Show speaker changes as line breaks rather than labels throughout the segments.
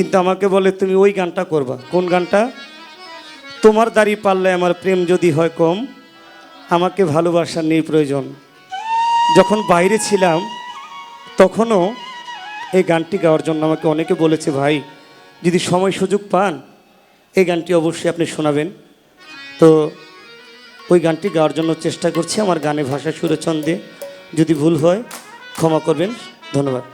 কিন্তু আমাকে বলে, তুমি ওই গানটা করবা। কোন গানটা? তোমার দাড়ি পারলে আমার প্রেম যদি হয় কম, আমাকে ভালোবাসার নেই প্রয়োজন। যখন বাইরে ছিলাম, তখনও এই গানটি গাওয়ার জন্য আমাকে অনেকে বলেছে, ভাই, যদি সময় সুযোগ পান, এই গানটি অবশ্যই আপনি শোনাবেন। তো ওই গানটি গাওয়ার জন্য চেষ্টা করছি আমার গানে ভাষা সুরছন্দে যদি ভুল হয়, ক্ষমা করবেন। ধন্যবাদ।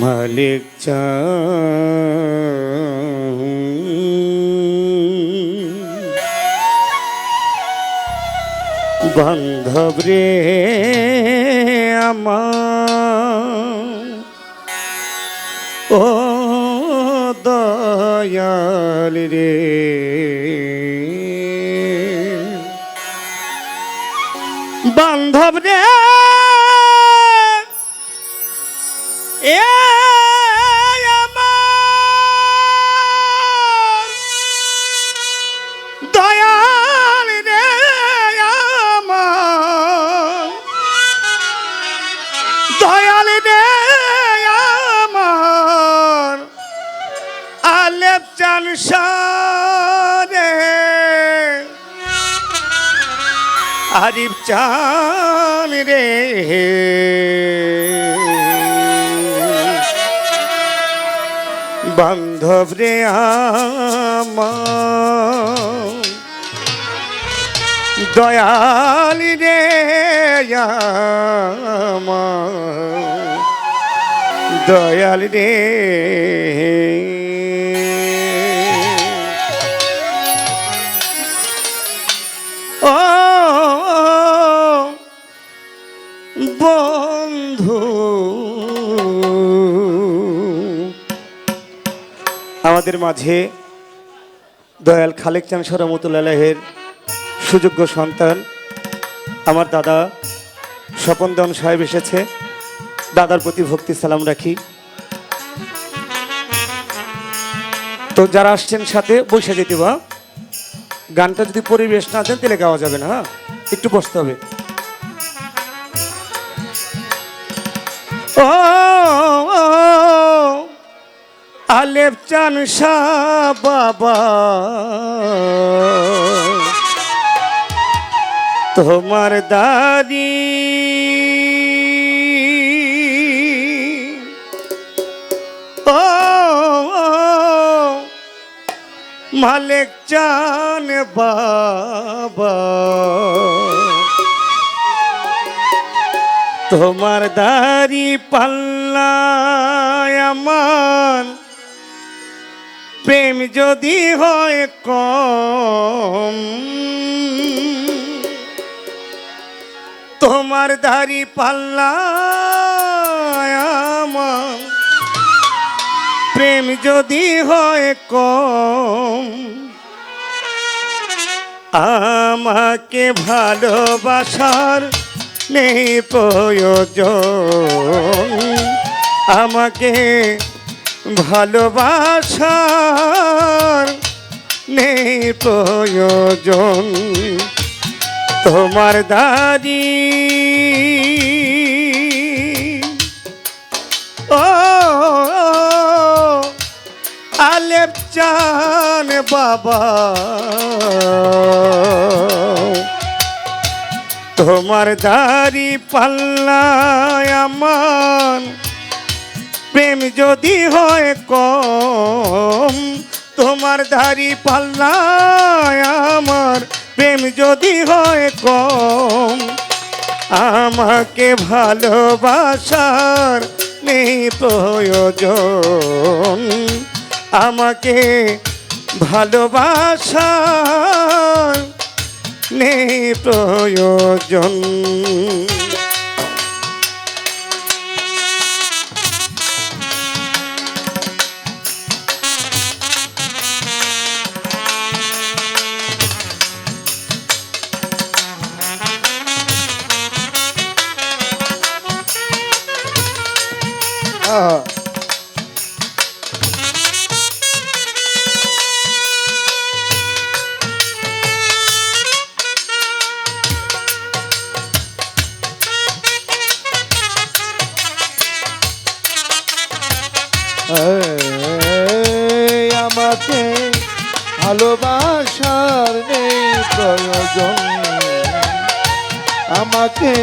মালিক চা বান্ধব রে চান সারে। চান রে। বান্ধব রে দয়াল রে আমার। দয়াল রে আমাদের মাঝে দয়াল খালেক চান সরমতুল্লাহের সুযোগ্য সন্তান। আমার দাদা স্বপন দন সাহেব এসেছে। দাদার প্রতি ভক্তি, সালাম রাখি। তো যারা আসছেন সাথে, বসে যেতে বা। গানটা যদি পরিবেশ না দেন, তাহলে গাওয়া যাবে না হ্যাঁ? একটু বসতে হবে। ও আলেপ চান বাবা। তোমার দাদি ও মালিক চান বাবা। তোমার দাড়ি পাল্লায় আমার প্রেম যদি হয় কম, তোমার দাড়ি পাল্লায় আমার। প্রেম যদি হয় কম, আমাকে ভালোবাসার নেই প্রয়োজন। আমাকে ভালোবাসার নেই প্রয়োজন। তোমার দাদি ও আলেপ চান বাবা। তোমার দাড়ি পাল্লায় আমার প্রেম যদি হয় কম, তোমার দাড়ি পাল্লায় আমার প্রেম যদি হয় কম। আমাকে ভালোবাসার নেই প্রয়োজন। আমাকে ভালোবাসার নেই প্রয়োজন।
আমাকে ভালোবাসার নেই প্রয়োজন। আমাকে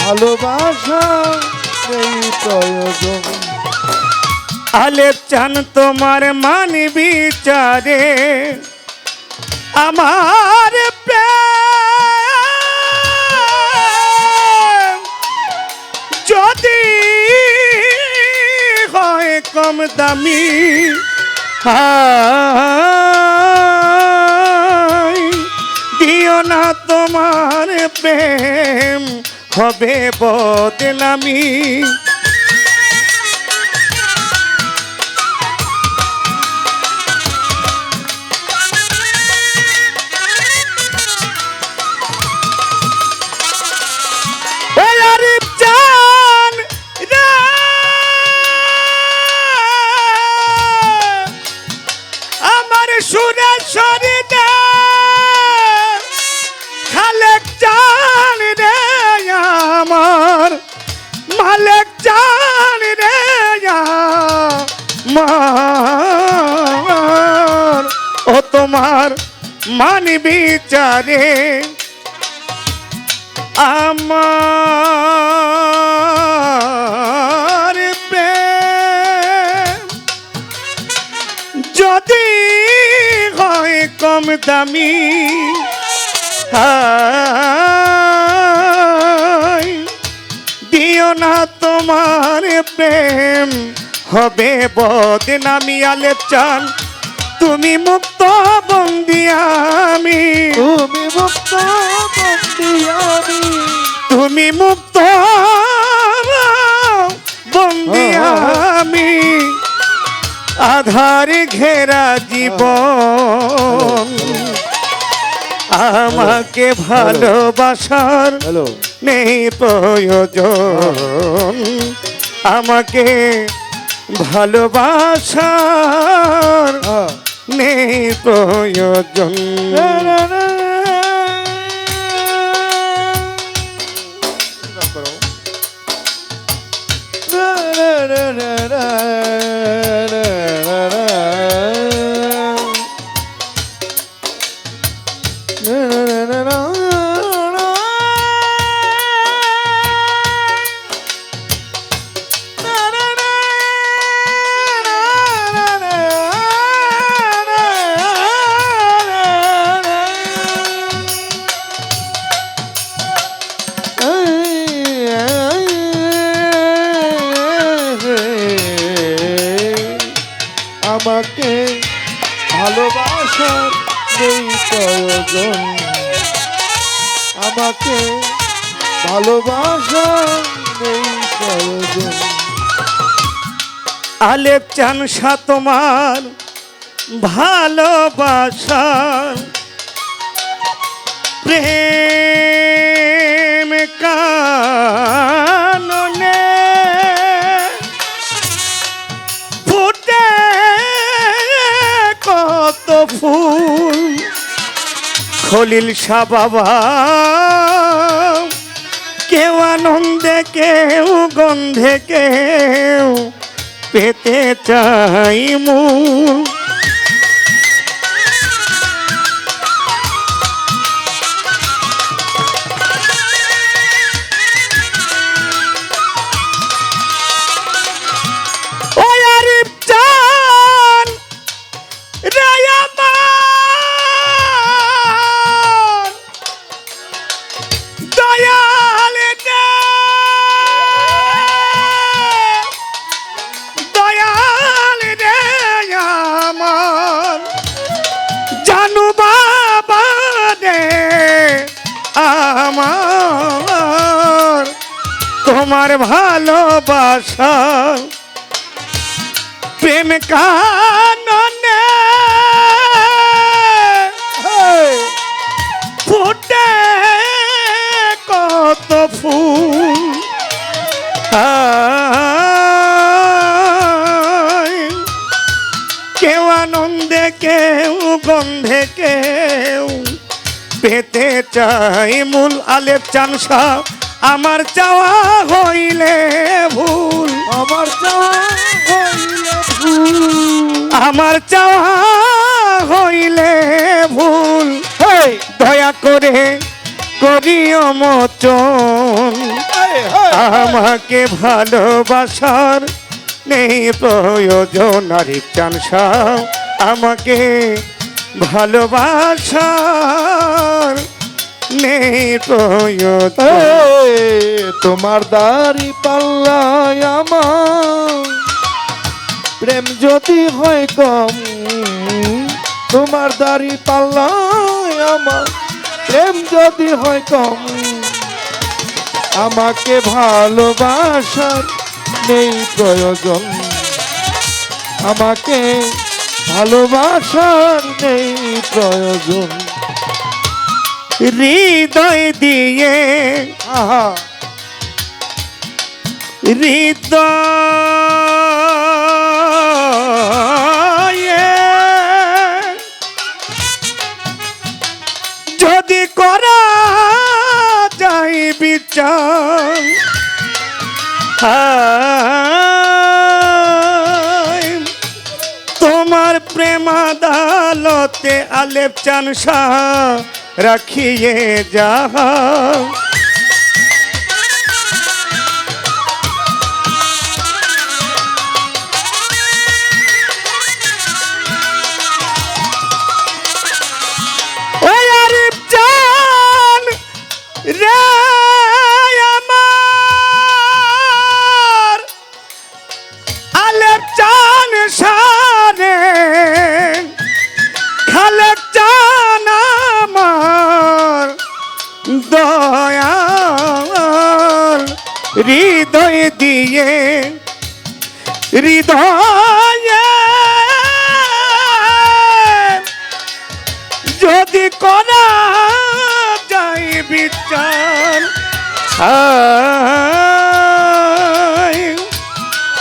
ভালোবাসার নেই প্রয়োজন।
আলেপ চান তোমার মান বিচারে আমার কম দামি। দিও না তোমার প্রেম হবে বদনামি। তোমার মান বিচারে আমার প্রেম। যদি হয় কম দামি দিও না তোমার প্রেম। হবে বদনামি আলেপ চান তুমি মুক্ত বন্দি আমি।
তুমি মুক্ত বন্দি আমি।
তুমি মুক্ত বন্দি আমি। আধার ঘেরা জীবন। আমাকে ভালোবাসার নেই প্রয়োজন। আমাকে ভালোবাসার
হ্যাঁ।
নেই প্রয়োজন
আমাকে প্রয়োজন আমাকে ভালোবাসার নেই প্রয়োজন
আলেপ চানসা তোমার ভালোবাসার প্রেম কাননে ফুটে কত ফুল খলিল শাহ বাবা। কেউ আনন্দে কেউ গন্ধে কেউ পেতে চাই মূল দয়াল দয়াল রে আমার। জানু বাবা রে আমার। তোমার ভালোবাসা প্রেম কাননে ফুল। কেউ আনন্দে কেউ গন্ধে কেউ পেতে চাই মূল আলেপ চানসা আমার চাওয়া হইলে ভুল।
আমার চাওয়া হইলে ভুল।
আমার চাওয়া হইলে ভুল। দয়া করে করিও
হেই
আমাকে ভালোবাসার নেই প্রয়োজন আর চানসা আমাকে ভালোবাসার নেই প্রয়োজন।
তোমার দাড়ি পাল্লায় আমার প্রেম যদি হয় কম তোমার দাড়ি পাল্লায় আমার প্রেম যদি হয় কম, আমাকে ভালোবাসার নেই প্রয়োজন। আমাকে ভালোবাসার নেই প্রয়োজন।
হৃদয় দিয়ে,
আহা,
হৃদয়ে হায়, তোমার প্রেম আদালতে আলেপ চানসা রাখিয়ে যাহা। হৃদয়ে। যদি করা যায় বিচার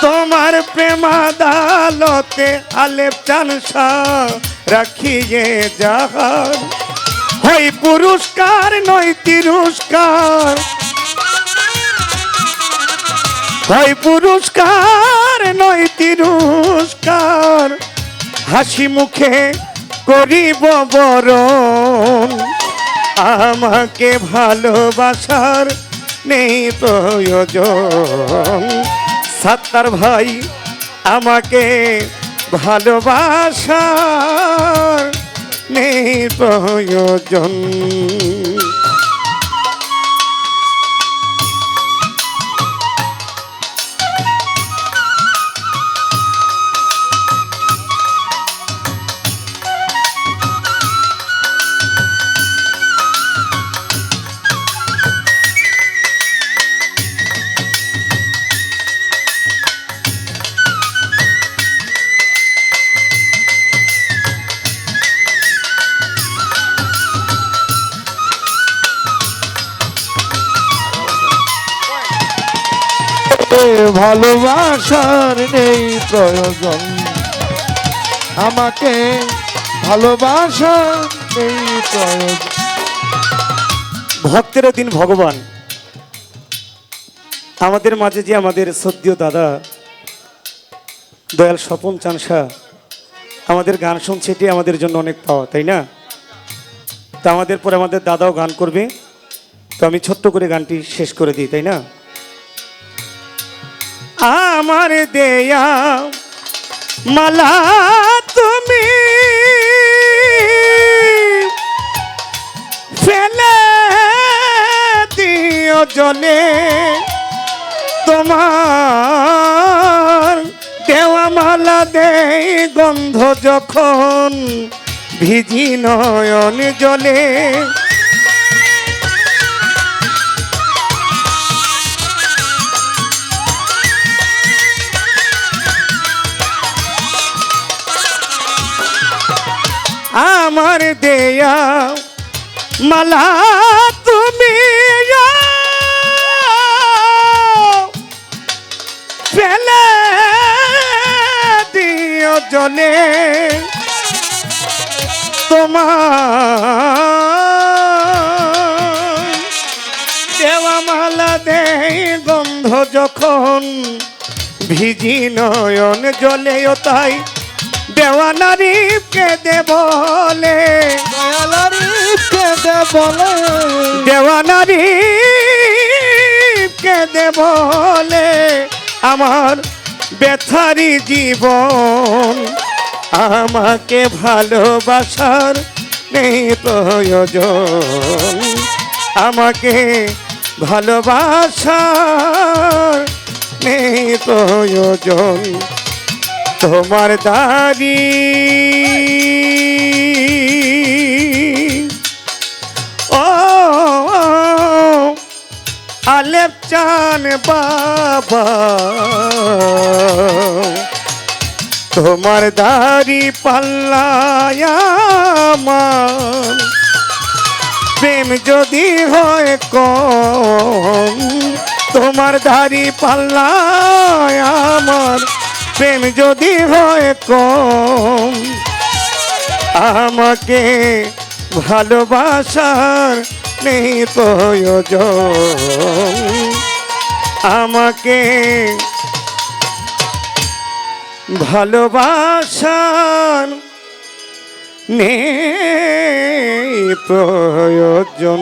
তোমার প্রেম আদালতে আলেপ চানসা রাখিয়ে যাহার। হই পুরস্কার, নয় তিরস্কার। হয় পুরস্কার নয় তিরস্কার। হাসি মুখে করিব বরণ। আমাকে ভালোবাসার নেই প্রয়োজন। সাত্তার ভাই আমাকে ভালোবাসার নেই প্রয়োজন।
এ ভালোবাসার নেই প্রয়োজন। আমাকে ভালোবাসার নেই প্রয়োজন।
ভক্তেরও দিন ভগবান। আমাদের মাঝে যে আমাদের সদ্য দাদা, দয়াল স্বপন চানসা, আমাদের গান শুনছে এটি আমাদের জন্য অনেক পাওয়া, তাই না? তা আমাদের পরে আমাদের দাদাও গান করবে। তো আমি ছোট্ট করে গানটি শেষ করে দিই, তাই না? আমার দেয়া মালা তুমি ফেলে দিও জলে তোমার দেওয়া মালা দেই গন্ধ যখন ভিজি নয়ন জলে আমার দেয়া মালা তুমি ফেলে দিও জলে। তোমার দেওয়া মালা দেয় গন্ধ যখন ভিজি নয়ন জলেও তাই দেওয়া নারীকে দে বলে।
দয়ালারি কেঁদে বলে।
দেওয়া নারীকে দে বলে। আমার ব্যথারি জীবন আমাকে ভালোবাসার নেই প্রয়োজন। আমাকে ভালোবাসার নেই প্রয়োজন। তোমার দাড়ি ও, আলেপ চান বাবা। তোমার দাড়ি পাল্লায়ামান প্রেম যদি হয় কম, তোমার দাড়ি পাল্লায় আমার প্রেম যদি হয় কম আমাকে ভালোবাসার নেই প্রয়োজন। আমাকে ভালোবাসার নেই প্রয়োজন।